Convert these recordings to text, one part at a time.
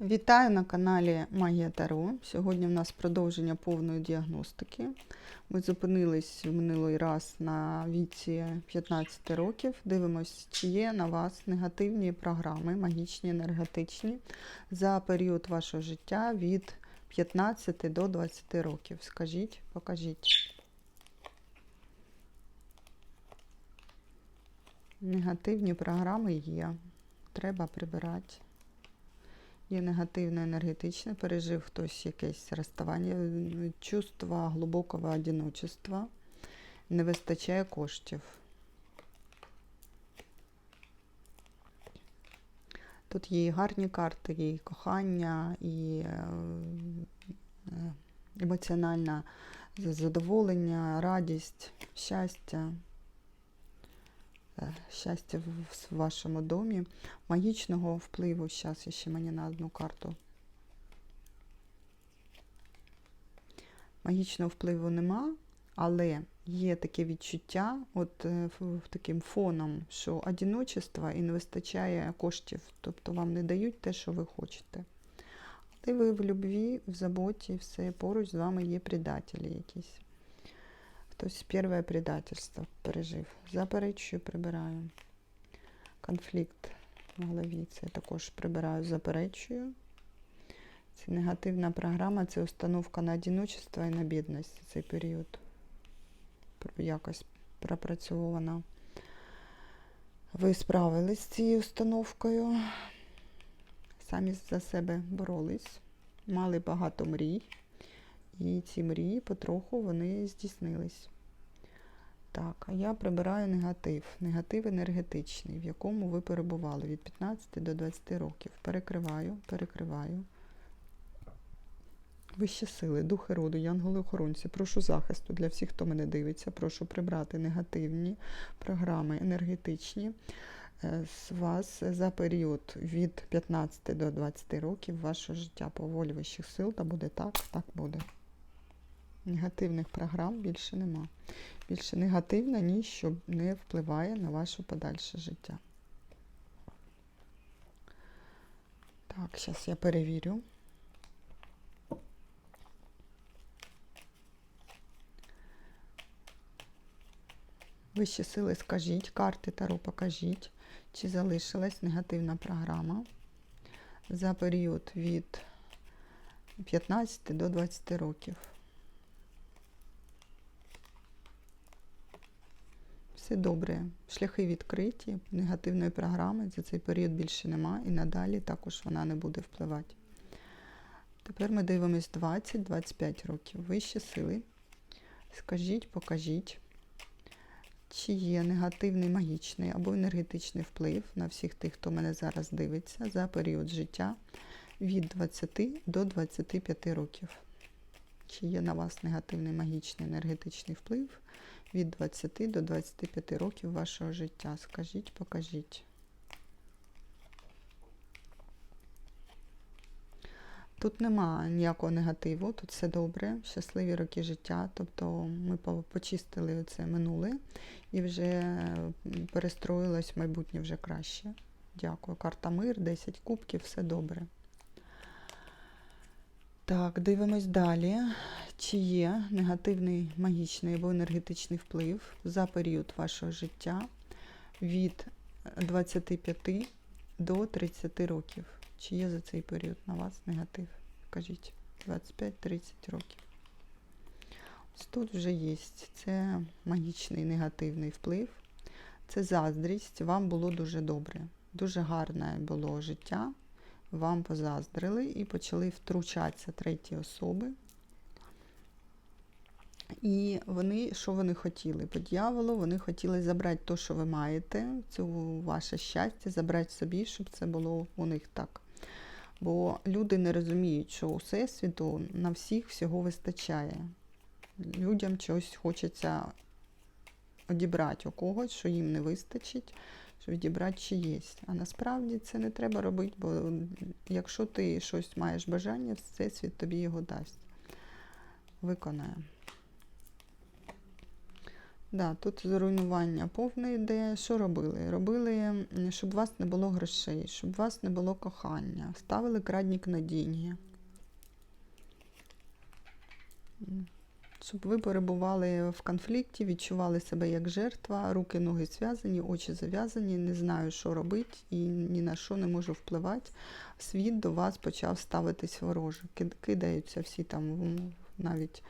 Вітаю на каналі Магія Таро. Сьогодні в нас продовження повної діагностики. Ми зупинились в минулий раз на віці 15 років. Дивимось, чи є на вас негативні програми, магічні, енергетичні, за період вашого життя від 15 до 20 років. Скажіть, покажіть. Негативні програми є. Треба прибирати. Є негативне енергетичне, пережив хтось якесь розставання, чувство глибокого одиночества, не вистачає коштів. Тут є і гарні карти, є і кохання, і е, е, емоціональне задоволення, радість, щастя. Е, Щастя в вашому домі, магічного впливу. Зараз ще мені на одну карту. Магічного впливу нема, але є таке відчуття, от е, таким фоном, що одиночества і не вистачає коштів, тобто вам не дають те, що ви хочете. Але ви в любві, в заботі, все поруч з вами є предателі якісь. Хтось перше предательство пережив. Заперечую, прибираю. Конфлікт в голові. Це також прибираю, заперечую. Це негативна програма, це установка на одиночество і на бідність цей період. Якось пропрацьована. Ви справились з цією установкою. Самі за себе боролись, мали багато мрій. І ці мрії потроху вони здійснились. Так, а я прибираю негатив. Негатив енергетичний, в якому ви перебували від 15 до 20 років. Перекриваю, перекриваю. Вищі сили, духи роду, янголи-охоронці, прошу захисту для всіх, хто мене дивиться. Прошу прибрати негативні програми енергетичні е, з вас за період від 15 до 20 років вашого життя по волі вищих сил. Та буде так, так буде. Негативних програм більше нема. Більше негативна ніщо не впливає на ваше подальше життя. Так, зараз я перевірю. Вищі сили скажіть, карти Таро покажіть, чи залишилась негативна програма за період від 15 до 20 років. Все добре. Шляхи відкриті, негативної програми за цей період більше нема і надалі також вона не буде впливати. Тепер ми дивимось 20-25 років. Вищі сили. Скажіть, покажіть, чи є негативний магічний або енергетичний вплив на всіх тих, хто мене зараз дивиться за період життя від 20 до 25 років. Чи є на вас негативний магічний енергетичний вплив від 20 до 25 років вашого життя? Скажіть, покажіть. Тут нема ніякого негативу, тут все добре, щасливі роки життя. Тобто ми почистили це минуле і вже перестроїлось майбутнє вже краще. Дякую. Карта мир, 10 кубків, все добре. Так, дивимось далі. Чи є негативний магічний або енергетичний вплив за період вашого життя від 25 до 30 років? Чи є за цей період на вас негатив? Кажіть, 25-30 років. Ось тут вже є. Це магічний негативний вплив. Це заздрість. Вам було дуже добре. Дуже гарне було життя. Вам позаздрили і почали втручатися треті особи. І вони, що вони хотіли? По дьяволу вони хотіли забрати те, що ви маєте, цю ваше щастя, забрати собі, щоб це було у них так. Бо люди не розуміють, що у Всесвіту на всіх всього вистачає. Людям чогось хочеться одібрати у когось, що їм не вистачить, що відібрати чи є. А насправді це не треба робити, бо якщо ти щось маєш бажання, Всесвіт тобі його дасть. Виконає. Да, тут зруйнування повне йде. Що робили? Робили, щоб у вас не було грошей, щоб у вас не було кохання. Ставили крадник на деньги. Щоб ви перебували в конфлікті, відчували себе як жертва, руки, ноги зв'язані, очі зав'язані, не знаю, що робити і ні на що не можу впливати. Світ до вас почав ставитись вороже. Кидаються всі там навіть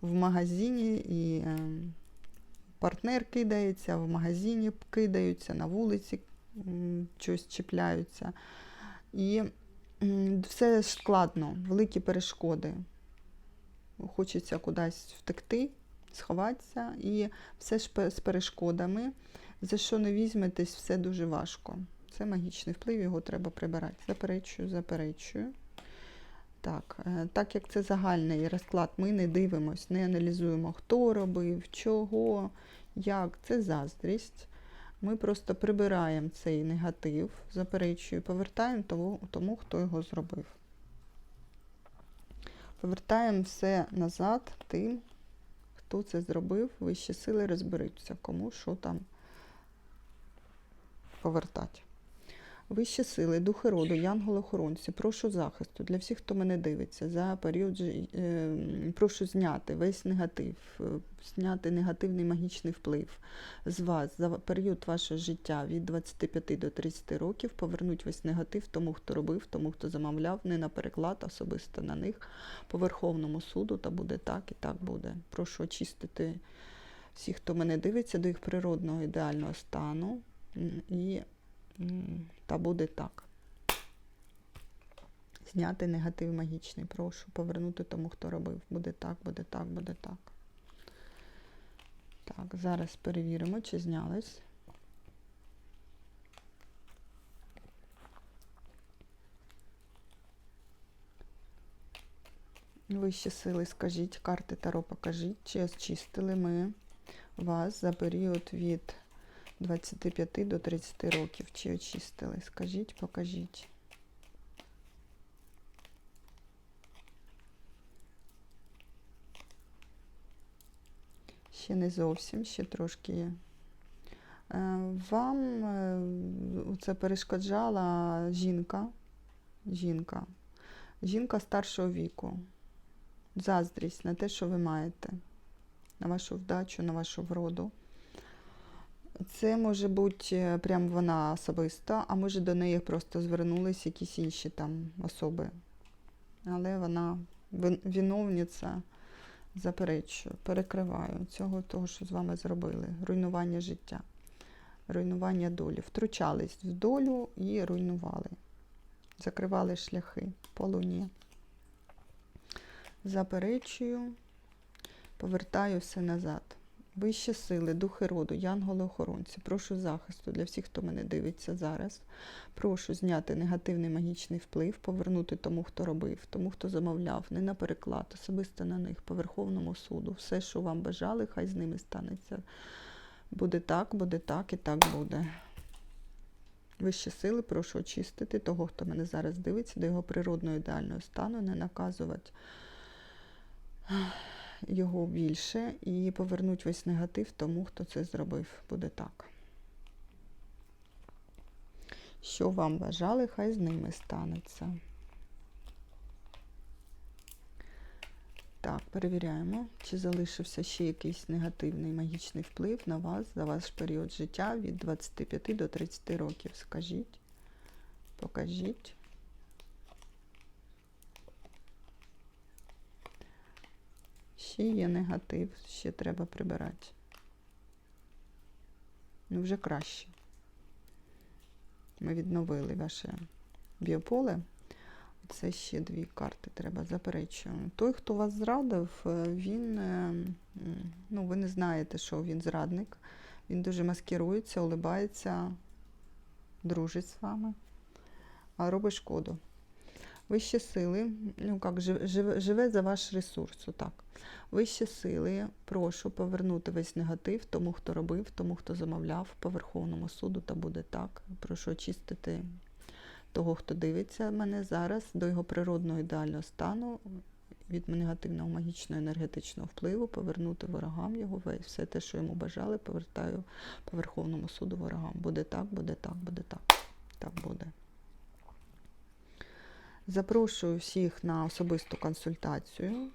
в магазині і. ем, партнер кидається, в магазині кидаються, на вулиці щось чіпляються. І все складно, великі перешкоди. Хочеться кудись втекти, сховатися, і все ж з перешкодами. За що не візьметесь, все дуже важко. Це магічний вплив, його треба прибирати. Заперечую, заперечую. Так, е, так як це загальний розклад, ми не дивимось, не аналізуємо, хто робив, чого, як, це заздрість. Ми просто прибираємо цей негатив, заперечую, повертаємо тому, тому, хто його зробив. Повертаємо все назад тим, хто це зробив, вищі сили розберуться, кому що там повертати. Вищі сили, духи роду, янголи-охоронці, прошу захисту для всіх, хто мене дивиться, за період е, прошу зняти весь негатив, е, зняти негативний магічний вплив з вас за період вашого життя від 25 до 30 років, повернуть весь негатив тому, хто робив, тому, хто замовляв, не на переклад, особисто на них, по Верховному суду, та буде так і так буде. Прошу очистити всіх, хто мене дивиться, до їх природного ідеального стану. І Та буде так. Зняти негатив магічний. Прошу повернути тому, хто робив. Буде так, буде так, буде так. Так, зараз перевіримо, чи знялись. Вищі сили, скажіть, карти Таро покажіть, чи очистили ми вас за період від 25 до 30 років. Чи очистили? Скажіть, покажіть. Ще не зовсім, ще трошки є. Е, Вам е, це перешкоджала жінка. Жінка. Жінка старшого віку. Заздрість на те, що ви маєте. На вашу вдачу, на вашу вроду. Це може бути е, прям вона особиста, а може до неї просто звернулись якісь інші там особи. Але вона виновниця, заперечую, перекриваю цього того, що з вами зробили. Руйнування життя, руйнування долі. Втручались в долю і руйнували. Закривали шляхи по луні. Заперечую, повертаю все назад. Вищі сили, духи роду, янголи-охоронці, прошу захисту для всіх, хто мене дивиться зараз. Прошу зняти негативний магічний вплив, повернути тому, хто робив, тому, хто замовляв, не на переклад, особисто на них, по Верховному суду. Все, що вам бажали, хай з ними станеться. Буде так, буде так і так буде. Вищі сили, прошу очистити того, хто мене зараз дивиться, до його природного ідеального стану, не наказувати його більше і повернуть весь негатив тому, хто це зробив. Буде так. Що вам бажали, хай з ними станеться. Так, перевіряємо, чи залишився ще якийсь негативний магічний вплив на вас за ваш період життя від 25 до 30 років. Скажіть, покажіть. Ще є негатив, ще треба прибирати. Ну, вже краще. Ми відновили ваше біополе. Це ще дві карти треба заперечую. Той, хто вас зрадив, е, він, е, ну, ви не знаєте, що він зрадник. Він дуже маскирується, улибається, дружить з вами, а робить шкоду. Вищі сили, ну як живе, живе за ваш ресурс, отак. Вищі сили, прошу повернути весь негатив тому, хто робив, тому, хто замовляв по Верховному суду, та буде так. Прошу очистити того, хто дивиться мене зараз, до його природного ідеального стану від негативного магічного енергетичного впливу, повернути ворогам його весь. Все те, що йому бажали, повертаю по Верховному суду ворогам. Буде так, буде так, буде так. Так буде. Запрошую всіх на особисту консультацію.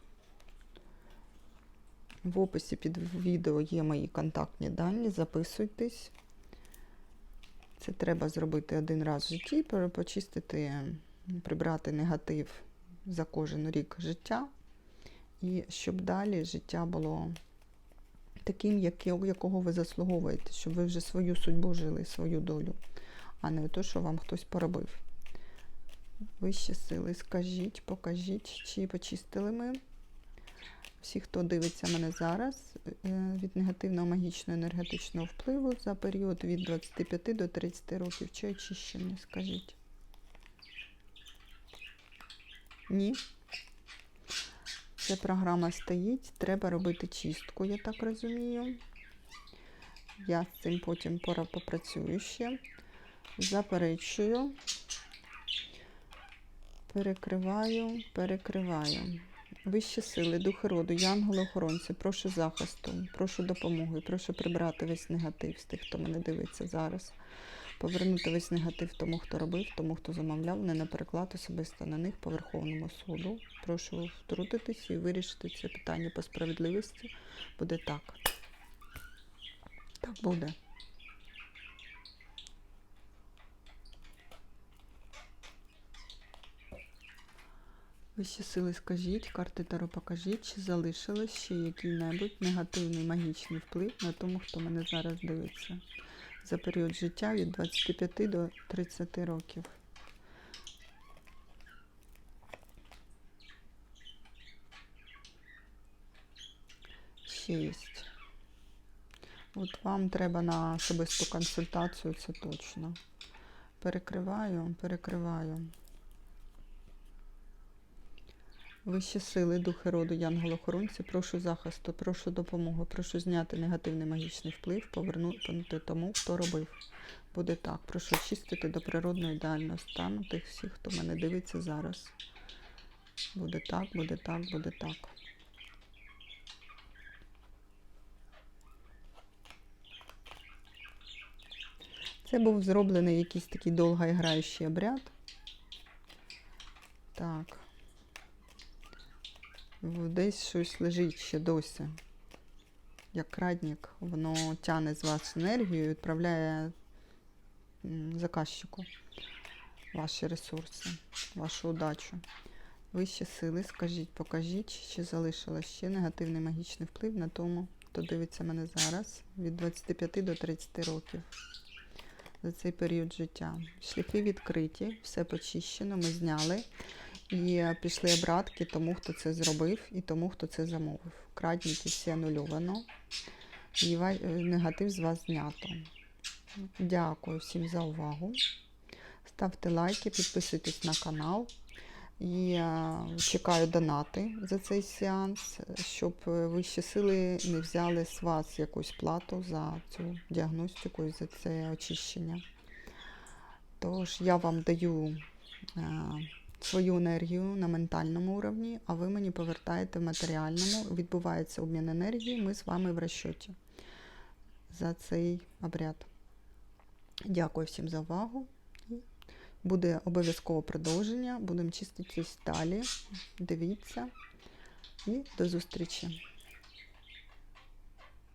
В описі під відео є мої контактні дані. Записуйтесь. Це треба зробити один раз в житті, почистити, прибрати негатив за кожен рік життя. І щоб далі життя було таким, якого ви заслуговуєте, щоб ви вже свою судьбу жили, свою долю, а не те, що вам хтось поробив. Вищі сили, скажіть, покажіть, чи почистили ми. Всі, хто дивиться мене зараз е, від негативного магічного енергетичного впливу за період від 25 до 30 років, чи очищені, скажіть. Ні. Ця програма стоїть, треба робити чистку, я так розумію. Я з цим потім попрацюю ще. Заперечую. Перекриваю, перекриваю. Вищі сили, духи роду, янголи-охоронці, прошу захисту, прошу допомоги, прошу прибрати весь негатив з тих, хто мене дивиться зараз. Повернути весь негатив тому, хто робив, тому, хто замовляв, не на переклад особисто на них по Верховному суду. Прошу втрутитися і вирішити це питання по справедливості. Буде так. Так буде. Вищі сили скажіть, карти Таро покажіть, чи залишилось ще який-небудь негативний магічний вплив на тому, хто мене зараз дивиться за період життя від 25 до 30 років. Шість. От вам треба на особисту консультацію, це точно. Перекриваю, перекриваю. Вищі сили, духи роду, янголохоронці, прошу захисту, прошу допомоги, прошу зняти негативний магічний вплив, повернути тому, хто робив. Буде так. Прошу очистити до природного ідеального стану тих всіх, хто мене дивиться зараз. Буде так, буде так, буде так. Це був зроблений якийсь такий довгоіграючий обряд. Так. Десь щось лежить ще досі. Як крадник, воно тягне з вас енергію і відправляє заказчику ваші ресурси, вашу удачу. Вищі сили, скажіть, покажіть, чи залишилось ще негативний магічний вплив на тому, хто дивиться мене зараз від 25 до 30 років за цей період життя. Шляхи відкриті, все почищено, ми зняли. І пішли обратки тому, хто це зробив, і тому, хто це замовив. Крадники всі анульовано. І е, негатив з вас знято. Дякую всім за увагу. Ставте лайки, підписуйтесь на канал. І е, чекаю донати за цей сеанс, щоб е, вищі сили не взяли з вас якусь плату за цю діагностику і за це очищення. Тож я вам даю свою енергію на ментальному уровні, а ви мені повертаєте в матеріальному. Відбувається обмін енергії, ми з вами в розчоті за цей обряд. Дякую всім за увагу. Буде обов'язково продовження. Будемо чиститись далі. Дивіться. І до зустрічі.